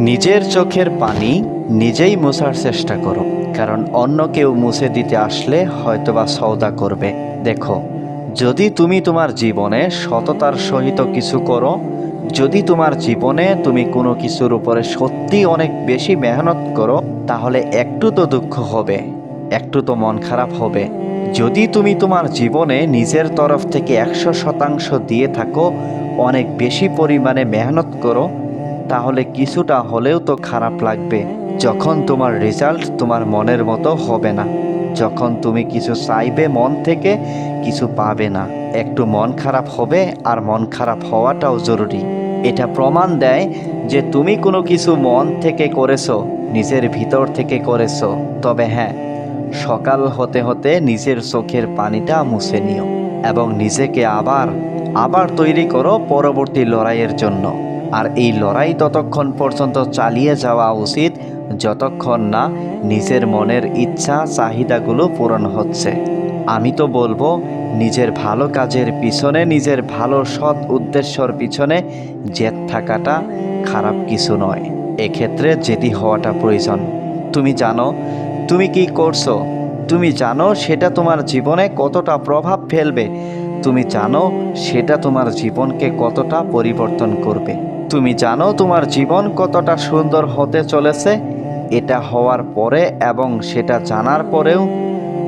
নিজের চোখের পানি নিজেই মোছার চেষ্টা করো, কারণ অন্য কেউ মুছে দিতে আসলে হয়তোবা সওদা করবে। দেখো, যদি তুমি তোমার জীবনে সততার সহিত কিছু করো, যদি তোমার জীবনে তুমি কোনো কিছুর উপরে সত্যি অনেক বেশি মেহনত করো, তাহলে একটু তো দুঃখ হবে, একটু তো মন খারাপ হবে। যদি তুমি তোমার জীবনে নিজের তরফ থেকে একশো শতাংশ দিয়ে থাকো, অনেক বেশি পরিমাণে মেহনত করো তাহলে কিছুটা হলেও তো খারাপ লাগবে। যখন তোমার রেজাল্ট তোমার মনের মতো হবে না। যখন তুমি কিছু চাইবে মন থেকে, কিছু পাবে না। একটু মন খারাপ হবে আর মন খারাপ হওয়াটাও জরুরি। এটা প্রমাণ দেয় যে তুমি কোনো কিছু মন থেকে করেছ, নিজের ভিতর থেকে করেছ। তবে হ্যাঁ সকাল হতে হতে নিজের চোখের পানিটা মুছে নিও এবং নিজেকে আবার আবার তৈরি করো পরবর্তী লড়াইয়ের জন্য। আর এই লড়াই ততক্ষণ পর্যন্ত চালিয়ে যাওয়া উচিত, যতক্ষণ না নিজের মনের ইচ্ছা, চাহিদাগুলো পূরণ হচ্ছে। আমি তো বলব, নিজের ভালো কাজের পিছনে, নিজের ভালো সৎ উদ্দেশ্যর পিছনে জেদ থাকাটা খারাপ কিছু নয়। এক্ষেত্রে জেদি হওয়াটা প্রয়োজন। তুমি জানো, তুমি কি করছ? তুমি জানো সেটা তোমার জীবনে কতটা প্রভাব ফেলবে। তুমি জানো সেটা তোমার জীবনকে কতটা পরিবর্তন করবে। তুমি জানো তোমার জীবন কতটা সুন্দর হতে চলেছে? এটা হওয়ার পরে এবং সেটা জানার পরেও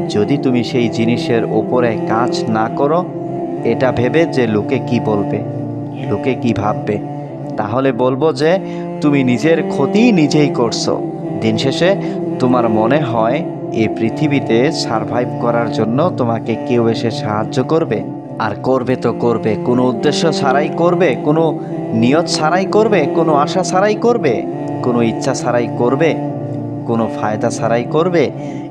যদি তুমি সেই জিনিসের উপরে কাজ না করো, এটা ভেবে যে লোকে কি বলবে, লোকে কি ভাববে, তাহলে বলব যে তুমি নিজের ক্ষতি নিজেই করছ। দিন শেষে তোমার মনে হয় এই পৃথিবীতে সারভাইভ করার জন্য তোমাকে কেউ এসে সাহায্য করবে? আর করবে তো করবে, কোনো উদ্দেশ্য ছাড়াই করবে, কোনো নিয়ত ছাড়াই করবে, কোনো আশা ছাড়াই করবে, কোনো ইচ্ছা ছাড়াই করবে, কোনো ফায়দা ছাড়াই করবে।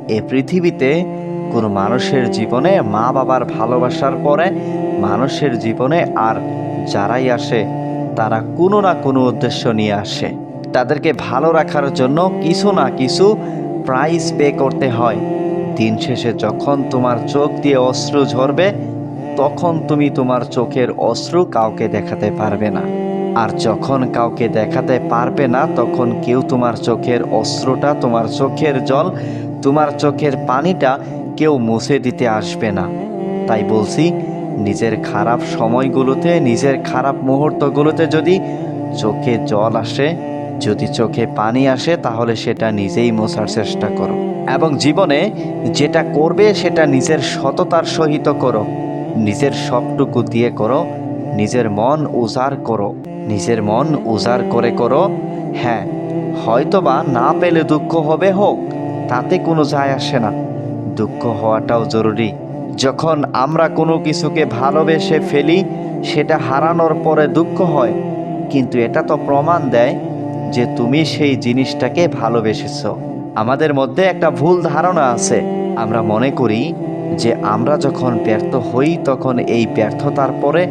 এ পৃথিবীতে কোনো মানুষের জীবনে মা বাবার ভালোবাসার পরে মানুষের জীবনে আর যারাই আসে, তারা কোনো না কোনো উদ্দেশ্য নিয়ে আসে। তাদেরকে ভালো রাখার জন্য কিছু না কিছু প্রাইস পে করতে হয়। দিন শেষে যখন তোমার চোখ দিয়ে অশ্রু ঝরবে, তখন তুমি তোমার চোখের অশ্রু কাউকে দেখাতে পারবে না। আর যখন কাউকে দেখাতে পারবে না, তখন কেউ তোমার চোখের অস্ত্রটা, তোমার চোখের জল, তোমার চোখের পানিটা কেউ মুছে দিতে আসবে না। তাই বলছি, নিজের খারাপ সময়গুলোতে, নিজের খারাপ মুহূর্তগুলোতে যদি চোখে জল আসে, যদি চোখে পানি আসে, তাহলে সেটা নিজেই মোছার চেষ্টা করো। এবং জীবনে যেটা করবে, সেটা নিজের সততার সহিত করো। নিজের সবটুকু দিয়ে করো। নিজের মন উজাড় করো। নিজের মন উজাড় করে করো। হ্যাঁ হয়তোবা না পেলে দুঃখ হবে হোক, তাতে কোনো যায় আসে না। দুঃখ হওয়াটাও জরুরি। যখন আমরা কোনো কিছুকে ভালোবেসে ফেলি, সেটা হারানোর পরে দুঃখ হয়। কিন্তু এটা তো প্রমাণ দেয় যে তুমি সেই জিনিসটাকে ভালোবেসেছ। আমাদের মধ্যে একটা ভুল ধারণা আছে। আমরা মনে করি যে আমরা যখন ব্যর্থ হই, তখন এই ব্যর্থতার পরে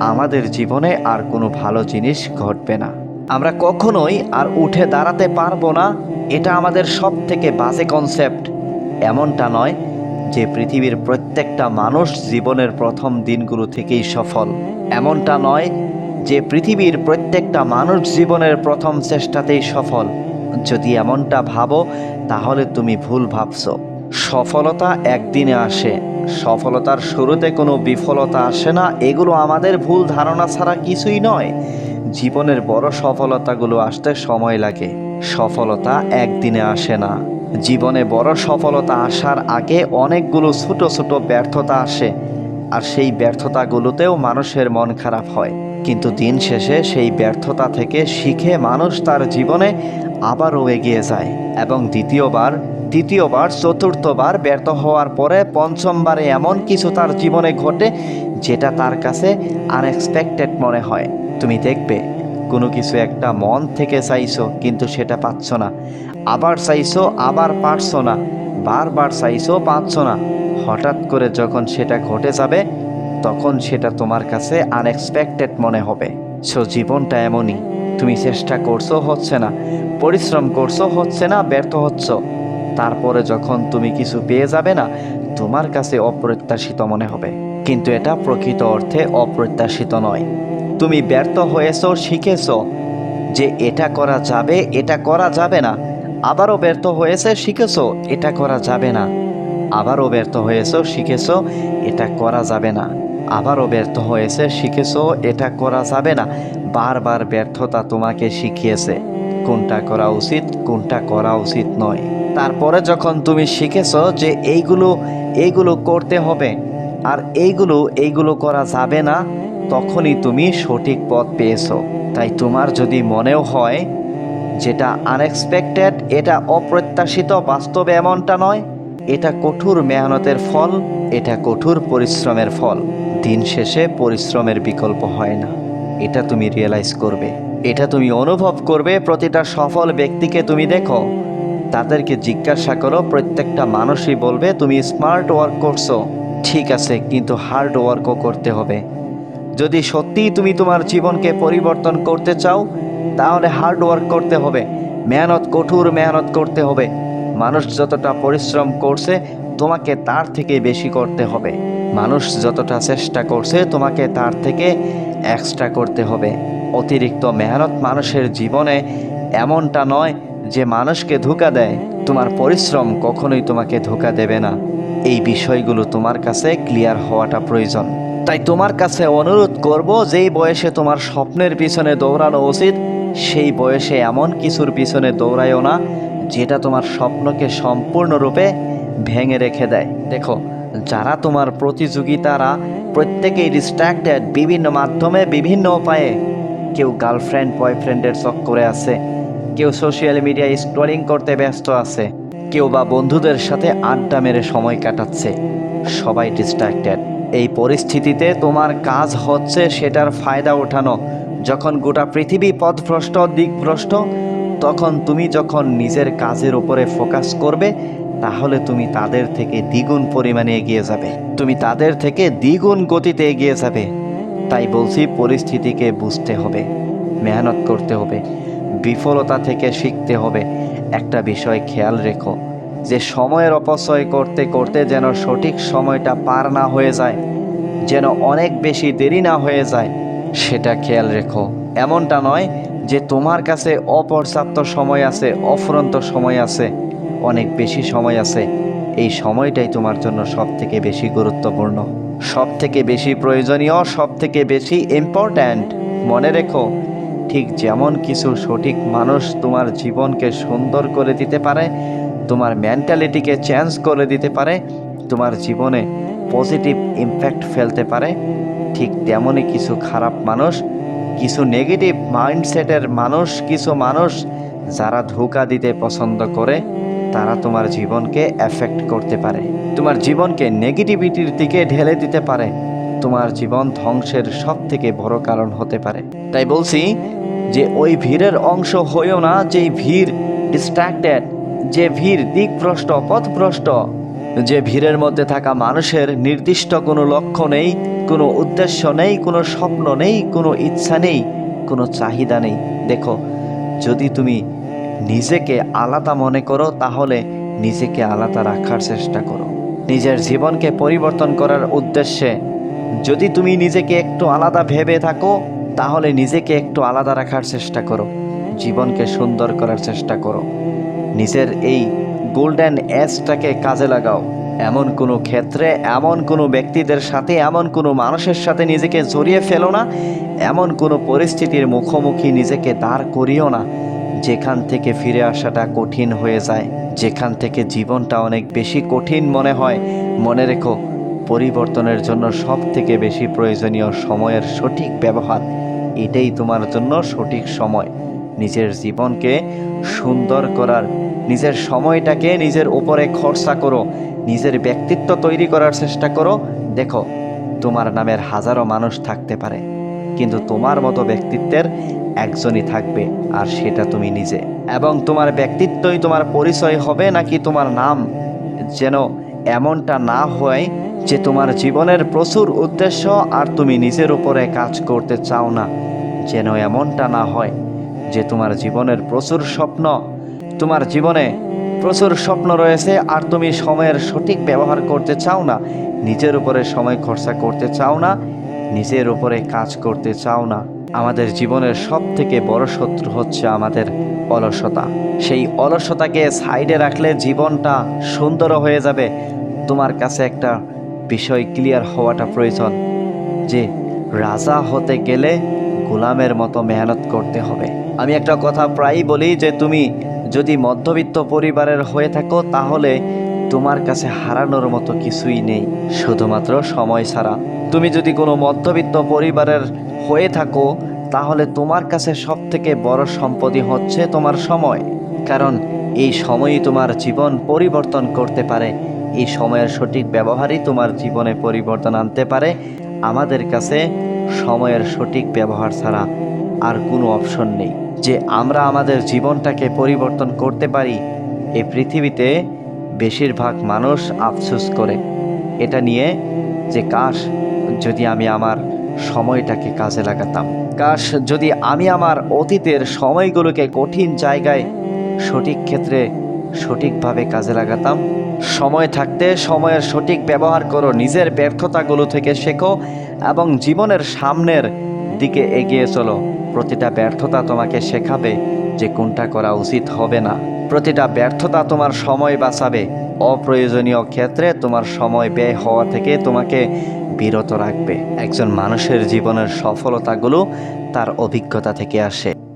আমাদের জীবনে আর কোনো ভালো জিনিস ঘটবে না। আমরা কখনোই আর উঠে দাঁড়াতে পারব না, এটা আমাদের সব থেকে বাজে কনসেপ্ট এমনটা নয় যে পৃথিবীর প্রত্যেকটা মানুষ জীবনের প্রথম দিনগুলো থেকেই সফল। এমনটা নয় যে পৃথিবীর প্রত্যেকটা মানুষ জীবনের প্রথম চেষ্টাতেই সফল। যদি এমনটা ভাবো, তাহলে তুমি ভুল ভাবছ। সফলতা একদিনে আসে সফলতার শুরুতে কোনো বিফলতা আসে না, এগুলো আমাদের ভুল ধারণা ছাড়া কিছুই নয়। জীবনের বড় সফলতাগুলো আসতে সময় লাগে। সফলতা একদিনে আসে না। জীবনে বড় সফলতা আসার আগে অনেকগুলো ছোট ছোট ব্যর্থতা আসে, আর সেই ব্যর্থতাগুলোতেও মানুষের মন খারাপ হয়। কিন্তু দিন শেষে সেই ব্যর্থতা থেকে শিখে মানুষ তার জীবনে আবারও এগিয়ে যায়। এবং দ্বিতীয়বার তৃতীয়বার চতুর্থবার ব্যর্থ হওয়ার পরে পঞ্চমবারে এমন কিছু তার জীবনে ঘটে যেটা তার কাছে আনএক্সপেক্টেড মনে হয়। তুমি দেখবে, কোনো কিছু একটা মন থেকে চাইছো, কিন্তু সেটা পাচ্ছ না। আবার চাইছো, আবার পারছ না। বারবার চাইছো, পাচ্ছ না। হঠাৎ করে যখন সেটা ঘটে যাবে, তখন সেটা তোমার কাছে আনএক্সপেক্টেড মনে হবে। সো, জীবনটা এমনই। তুমি চেষ্টা করছ, হচ্ছে না। পরিশ্রম করছ, হচ্ছে না, ব্যর্থ হচ্ছ। তারপরে যখন তুমি কিছু পেয়ে যাবে না, তোমার কাছে অপ্রত্যাশিত মনে হবে। কিন্তু এটা প্রকৃত অর্থে অপ্রত্যাশিত নয়। তুমি ব্যর্থ হয়েছ, শিখেছ যে এটা করা যাবে, এটা করা যাবে না। আবারও ব্যর্থ হয়েছে, শিখেছো, এটা করা যাবে না। আবারও ব্যর্থ হয়েছো, শিখেছ, এটা করা যাবে না। আবারও ব্যর্থ হয়েছে, শিখেছো, এটা করা যাবে না। বারবার ব্যর্থতা তোমাকে শিখিয়েছে। কোনটা করা উচিত, কোনটা করা উচিত নয়। তারপরে যখন তুমি শিখেছো যে এইগুলো এইগুলো করতে হবে আর এইগুলো এইগুলো করা যাবে না, তখনই তুমি সঠিক পথ পেয়েছ। তাই তোমার যদি মনেও হয় যেটা আনএক্সপেক্টেড এটা অপ্রত্যাশিত, বাস্তবে এমনটা নয়, এটা কঠোর মেহনতের ফল, এটা কঠোর পরিশ্রমের ফল। দিন শেষে পরিশ্রমের বিকল্প হয় না। এটা তুমি রিয়েলাইজ করবে। এটা তুমি অনুভব করবে। প্রতিটা সফল ব্যক্তিকে তুমি দেখো। তাদেরকে জিজ্ঞাসা করো, প্রত্যেকটা মানুষই বলবে, তুমি স্মার্ট ওয়ার্ক করছ। ঠিক আছে, কিন্তু হার্ড ওয়ার্কও করতে হবে। যদি সত্যিই তুমি তোমার জীবনকে পরিবর্তন করতে চাও, তাহলে হার্ড ওয়ার্ক করতে হবে। মেহনত, কঠোর মেহনত করতে হবে। মানুষ যতটা পরিশ্রম করছে, তোমাকে তার থেকে বেশি করতে হবে। মানুষ যতটা চেষ্টা করছে, তোমাকে তার থেকে এক্সট্রা করতে হবে। অতিরিক্ত মেহনত মানুষের জীবনে এমনটা নয় যে মানুষকে ধোকা দেয়, তোমার পরিশ্রম কখনোই তোমাকে ধোকা দেবে না। এই বিষয়গুলো তোমার কাছে ক্লিয়ার হওয়াটা প্রয়োজন। তাই তোমার কাছে অনুরোধ করব, যেই বয়সে তোমার স্বপ্নের পিছনে দৌড়ানো উচিত, সেই বয়সে এমন কিছুর পিছনে দৌড়ায়ও না, যেটা তোমার স্বপ্নকে সম্পূর্ণরূপে ভেঙে রেখে দেয়। দেখো, যারা তোমার প্রতিযোগিতারা প্রত্যেকেই ডিস্ট্র্যাক্টেড বিভিন্ন মাধ্যমে, বিভিন্ন উপায়ে, কেউ গার্লফ্রেন্ড বয়ফ্রেন্ডের চক্করে আছে। কেউ সোশ্যাল মিডিয়ায় স্ক্রলিং করতে ব্যস্ত আছে, কেউ বা বন্ধুদের সাথে আড্ডা মেরে সময় কাটাচ্ছে, সবাই ডিস্ট্রাক্টেড এই পরিস্থিতিতে তোমার কাজ হচ্ছে সেটার ফায়দা ওঠানো। যখন গোটা পৃথিবী পথভ্রষ্ট, দিকভ্রষ্ট, তখন তুমি যখন নিজের কাজের উপরে ফোকাস করবে, তাহলে তুমি তাদের থেকে দ্বিগুণ পরিমাণে এগিয়ে যাবে। তুমি তাদের থেকে দ্বিগুণ গতিতে এগিয়ে যাবে। তাই বলছি, পরিস্থিতিকে বুঝতে হবে, মেহনত করতে হবে। বিফলতা থেকে শিখতে হবে। একটা বিষয় খেয়াল রেখো, যে সময়ের অপচয় করতে করতে যেন সঠিক সময়টা পার না হয়ে যায়, যেন অনেক বেশি দেরি না হয়ে যায়, সেটা খেয়াল রেখো। এমনটা নয় যে তোমার কাছে অপর্যাপ্ত সময় আছে, অফুরন্ত সময় আছে, অনেক বেশি সময় আছে। এই সময়টাই তোমার জন্য সব থেকে বেশি গুরুত্বপূর্ণ সব থেকে বেশি প্রয়োজনীয় সব থেকে বেশি ইম্পর্ট্যান্ট মনে রেখো ঠিক যেমন কিছু সঠিক মানুষ তোমার জীবনকে সুন্দর করে দিতে পারে, তোমার মেন্টালিটিকে চেঞ্জ করে দিতে পারে, তোমার জীবনে পজিটিভ ইম্প্যাক্ট ফেলতে পারে। ঠিক তেমনই কিছু খারাপ মানুষ, কিছু নেগেটিভ মাইন্ডসেটের মানুষ, কিছু মানুষ যারা ধোকা দিতে পছন্দ করে, তারা তোমার জীবনকে এফেক্ট করতে পারে। তোমার জীবনকে নেগেটিভিটির দিকে ঢেলে দিতে পারে। তোমার জীবন ধ্বংসের সব থেকে বড় কারণ হতে পারে। তাই বলছি যে ওই ভিড়ের অংশ হয়েও না যে ভিড় ডিস্ট্র্যাক্টেড যে ভিড় দিকভ্রষ্ট, পথভ্রষ্ট, যে ভিড়ের মধ্যে থাকা মানুষের নির্দিষ্ট কোনো লক্ষ্য নেই, কোনো উদ্দেশ্য নেই, কোনো স্বপ্ন নেই, কোনো ইচ্ছা নেই, কোনো চাহিদা নেই। দেখো, যদি তুমি নিজেকে আলাদা মনে করো, তাহলে নিজেকে আলাদা রাখার চেষ্টা করো। নিজের জীবনকে পরিবর্তন করার উদ্দেশ্যে যদি তুমি নিজেকে একটু আলাদা ভেবে থাকো তাহলে নিজেকে একটু আলাদা রাখার চেষ্টা করো। জীবনকে সুন্দর করার চেষ্টা করো। নিজের এই গোল্ডেন এজটাকে কাজে লাগাও। এমন কোনো ক্ষেত্রে, এমন কোনো ব্যক্তিদের সাথে, এমন কোনো মানুষের সাথে নিজেকে জড়িয়ে ফেলো না। এমন কোনো পরিস্থিতির মুখোমুখি নিজেকে দাঁড় করিও না। যেখান থেকে ফিরে আসাটা কঠিন হয়ে যায়। যেখান থেকে জীবনটা অনেক বেশি কঠিন মনে হয়। মনে রেখো, পরিবর্তনের জন্য সব থেকে বেশি প্রয়োজনীয় সময়ের সঠিক ব্যবহার। এটাই তোমার জন্য সঠিক সময়। নিজের জীবনকে সুন্দর করার, নিজের সময়টাকে নিজের উপরে খরচা করো, নিজের ব্যক্তিত্ব তৈরি করার চেষ্টা করো। দেখো, তোমার নামের হাজারো মানুষ থাকতে পারে, কিন্তু তোমার মতো ব্যক্তিত্বের একজনই থাকবে, আর সেটা তুমি নিজে। এবং তোমার ব্যক্তিত্বই তোমার পরিচয় হবে নাকি তোমার নাম যেন এমনটা না হয় যে তোমার জীবনের প্রচুর উদ্দেশ্য আর তুমি নিজের উপরে কাজ করতে চাও না। যেন এমনটা না হয় যে তোমার জীবনের প্রচুর স্বপ্ন, তোমার জীবনে প্রচুর স্বপ্ন রয়েছে আর তুমি সময়ের সঠিক ব্যবহার করতে চাও না, নিজের উপরে সময় খরচা করতে চাও না, নিজের উপরে কাজ করতে চাও না। আমাদের জীবনের সব থেকে বড় শত্রু হচ্ছে আমাদের অলসতা। সেই অলসতাকে সাইডে রাখলে জীবনটা সুন্দর হয়ে যাবে। তোমার কাছে একটা বিষয় ক্লিয়ার হওয়াটা প্রয়োজন যে রাজা হতে গেলে গোলামের মতো মেহনত করতে হবে। আমি একটা কথা প্রায়ই বলি যে, তুমি যদি মধ্যবিত্ত পরিবারের হয়ে থাকো, তাহলে তোমার কাছে হারানোর মতো কিছুই নেই। শুধুমাত্র সময় ছাড়া। তুমি যদি কোনো মধ্যবিত্ত পরিবারের হয়ে থাকো, তাহলে তোমার কাছে সব থেকে বড় সম্পত্তি হচ্ছে তোমার সময়। কারণ এই সময়ই তোমার জীবন পরিবর্তন করতে পারে। এই সময়ের সঠিক ব্যবহারই তোমার জীবনে পরিবর্তন আনতে পারে। আমাদের কাছে সময়ের সঠিক ব্যবহার ছাড়া আর কোনো অপশন নেই। যে আমরা আমাদের জীবনটাকে পরিবর্তন করতে পারি এই পৃথিবীতে বেশিরভাগ মানুষ আফসোস করে। এটা নিয়ে যে কাশ, যদি আমি আমার সময়টাকে কাজে লাগাতাম। কাশ, যদি আমি আমার অতীতের সময়গুলোকে কঠিন জায়গায় সঠিক ক্ষেত্রে সঠিকভাবে কাজে লাগাতাম সময় থাকতে সময়ের সঠিক ব্যবহার করো, নিজের ব্যর্থতাগুলো থেকে শেখো এবং জীবনের সামনের দিকে এগিয়ে চলো। প্রতিটা ব্যর্থতা তোমাকে শেখাবে যে কোনটা করা উচিত হবে না। প্রতিটা ব্যর্থতা তোমার সময় বাঁচাবে। অপ্রয়োজনীয় ক্ষেত্রে তোমার সময় ব্যয় হওয়া থেকে তোমাকে বিরত রাখবে। একজন মানুষের জীবনের সফলতাগুলো তার অভিজ্ঞতা থেকে আসে।